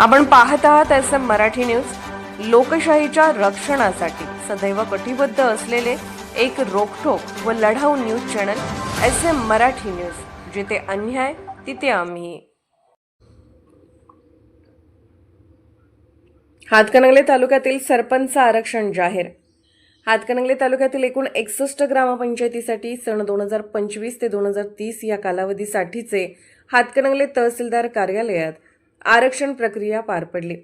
आपण पाहत आहात एस एम मराठी न्यूज. लोकशाहीच्या रक्षणासाठी सदैव कटिबद्ध असलेले एक रोखोक व लढाऊ news channel S M Marathi news. जिथे अन्याय तिथे आम्ही. हातकणंगले तालुक्यातील सरपंच आरक्षण जाहीर. हातकणंगले तालुक्यातील एकूण एकसष्ट ग्रामपंचायतीसाठी सन दोन हजार पंचवीस ते दोन हजार तीस या कालावधीसाठीचे हातकणंगले तहसीलदार कार्यालयात आरक्षण प्रक्रिया पार पडली.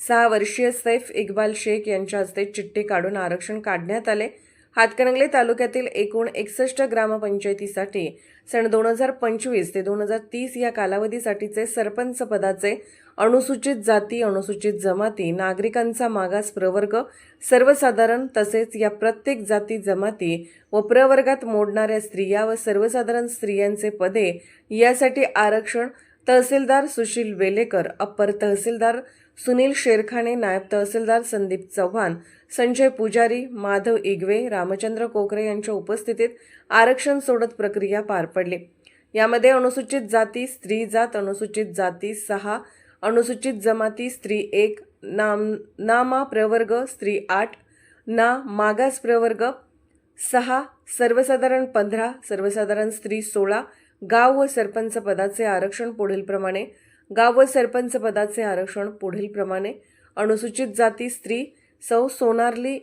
सहा वर्षीय सैफ इक्बाल शेख यांच्या हस्ते चिठ्ठी काढून आरक्षण काढण्यात आले. हातकणंगले तालुक्यातील एकूण एकसष्ट ग्रामपंचायतीसाठी सण दोन हजार पंचवीस ते दोन हजार तीस या कालावधीसाठीचे सरपंच पदाचे अनुसूचित जाती अनुसूचित जमाती नागरिकांचा मागास प्रवर्ग सर्वसाधारण तसेच या प्रत्येक जाती जमाती व प्रवर्गात मोडणाऱ्या स्त्रिया व सर्वसाधारण स्त्रियांचे पदे यासाठी आरक्षण तहसीलदार सुशील वेलेकर अप्पर तहसीलदार सुनील शेरखाने नायब तहसीलदार संदीप चव्हाण संजय पुजारी माधव इगवे रामचंद्र कोकरे यांच्या उपस्थितीत आरक्षण सोडत प्रक्रिया पार पडली. यामध्ये अनुसूचित जाती स्त्री जात अनुसूचित जाती सहा अनुसूचित जमाती स्त्री एक नाम नामा प्रवर्ग स्त्री आठ ना मागास प्रवर्ग सहा सर्वसाधारण पंधरा सर्वसाधारण स्त्री सोळा गाव व सरपंच पदाचे आरक्षण पुढीलप्रमाणे गाव व सरपंच पदाचे आरक्षण पुढीलप्रमाणे अनुसूचित जाती स्त्री सौ सोनारली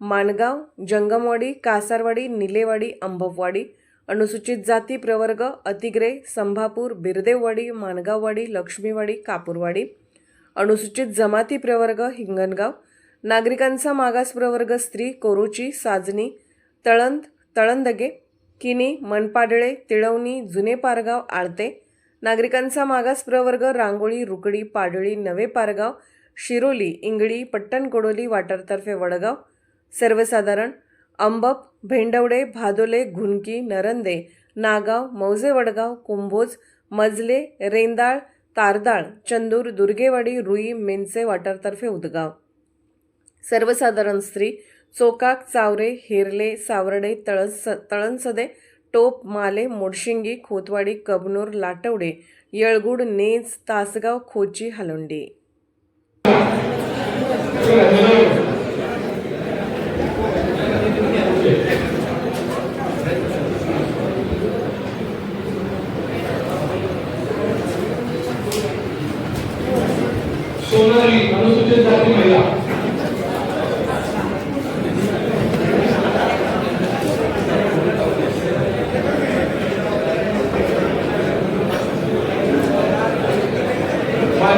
माणगाव जंगमवाडी कासारवाडी निलेवाडी अंबववाडी अनुसूचित जाती प्रवर्ग अतिग्रे संभापूर बिरदेववाडी माणगाववाडी लक्ष्मीवाडी कापूरवाडी अनुसूचित जमाती प्रवर्ग हिंगणगाव नागरिकांचा मागास प्रवर्ग स्त्री कोरुची साजनी तळंद तळंदगे किनी मनपाडळे तिळवणी जुने पारगाव आळते. नागरिकांचा मागास प्रवर्ग रांगोळी रुकडी पाडळी नवे पारगाव शिरोली इंगळी पट्टणकोडोली वाटरतर्फे वडगाव. सर्वसाधारण अंबप भेंडवडे भादोले घुनकी नरंदे नागाव मौजे वडगाव कुंभोज मजले रेंदाळ तारदाळ चंदूर दुर्गेवाडी रुई मेंचे वाटरतर्फे उदगाव. सर्वसाधारण स्त्री चोकाक चावरे हिरले सावर्डे तळस तळणसदे टोप माले मोडशिंगी खोतवाडी कबनूर लाटवडे येळगुड नेज तासगाव खोची हलंडी. सोनाली अनुसूचित जाती महिला.